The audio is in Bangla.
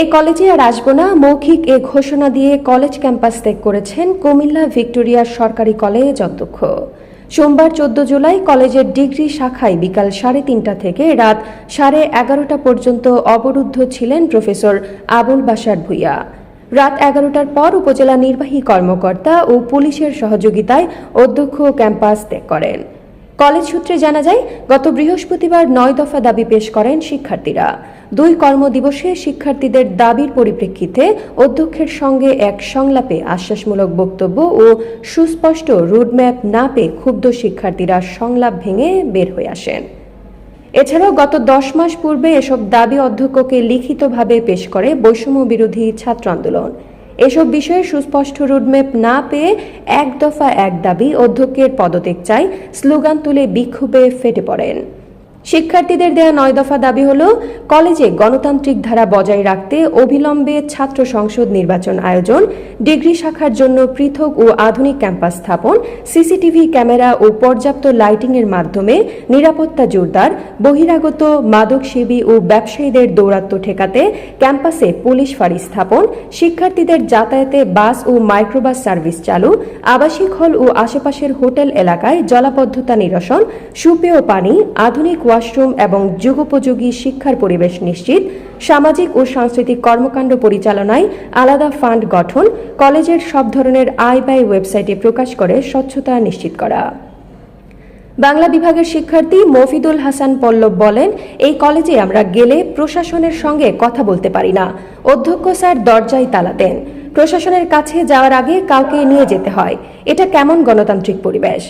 এই কলেজে আর আসব না। মৌখিক এ ঘোষণা দিয়ে কলেজ ক্যাম্পাস ত্যাগ করেছেন কুমিল্লা ভিক্টোরিয়ার সরকারি কলেজ অধ্যক্ষ। সোমবার চোদ্দ জুলাই কলেজের ডিগ্রি শাখায় বিকাল সাড়ে তিনটা থেকে রাত সাড়ে এগারোটা পর্যন্ত অবরুদ্ধ ছিলেন প্রফেসর আবুল বাসার ভুইয়া। রাত এগারোটার পর উপজেলা নির্বাহী কর্মকর্তা ও পুলিশের সহযোগিতায় অধ্যক্ষ ক্যাম্পাস ত্যাগ করেন। কলেজ সূত্রে জানা যায়, গত বৃহস্পতিবার নয় দফা দাবি পেশ করেন শিক্ষার্থীরা। দুই কর্মদিবসে শিক্ষার্থীদের দাবির পরিপ্রেক্ষিতে অধ্যক্ষের সঙ্গে এক সংলাপে আশ্বাসমূলক বক্তব্য ও সুস্পষ্ট রুটম্যাপ না পেয়ে ক্ষুব্ধ শিক্ষার্থীরা সংলাপ ভেঙে বের হয়ে আসেন। এছাড়াও গত দশ মাস পূর্বে এসব দাবি অধ্যক্ষকে লিখিতভাবে পেশ করে বৈষম্য বিরোধী ছাত্র আন্দোলন। এসব বিষয়ে সুস্পষ্ট রোডম্যাপ না পেয়ে এক দফা এক দাবি অধ্যক্ষের পদত্যাগ চাই, স্লোগান তুলে বিক্ষোভে ফেটে পড়েন। শিক্ষার্থীদের দেয়া নয় দফা দাবি হল, কলেজে গণতান্ত্রিক ধারা বজায় রাখতে অবিলম্বে ছাত্র সংসদ নির্বাচন আয়োজন, ডিগ্রি শাখার জন্য পৃথক ও আধুনিক ক্যাম্পাস স্থাপন, সিসিটিভি ক্যামেরা ও পর্যাপ্ত লাইটিংয়ের মাধ্যমে নিরাপত্তা জোরদার, বহিরাগত, মাদকসেবী ও ব্যবসায়ীদের দৌরাত্ম্য ঠেকাতে ক্যাম্পাসে পুলিশ ফাঁড়ি স্থাপন, শিক্ষার্থীদের যাতায়াতে বাস ও মাইক্রোবাস সার্ভিস চালু, আবাসিক হল ও আশেপাশের হোটেল এলাকায় জলাবদ্ধতা নিরসন, সুপেয় পানি, আধুনিক ওয়াশরুম এবং যুগোপযোগী শিক্ষার পরিবেশ নিশ্চিত। সামাজিক ও সাংস্কৃতিক কর্মকাণ্ড পরিচালনায় আলাদা ফান্ড গঠন, কলেজের সব ধরনের আয় ব্যয় ওয়েবসাইটে প্রকাশ করে স্বচ্ছতা নিশ্চিত করা। বাংলা বিভাগের শিক্ষার্থী মফিদুল হাসান পল্লব বলেন, এই কলেজে আমরা গেলে প্রশাসনের সঙ্গে কথা বলতে পারি না। অধ্যক্ষ স্যার দরজায় তালা দেন। প্রশাসনের কাছে যাওয়ার আগে কাউকে নিয়ে যেতে হয়। এটা কেমন গণতান্ত্রিক পরিবেশ?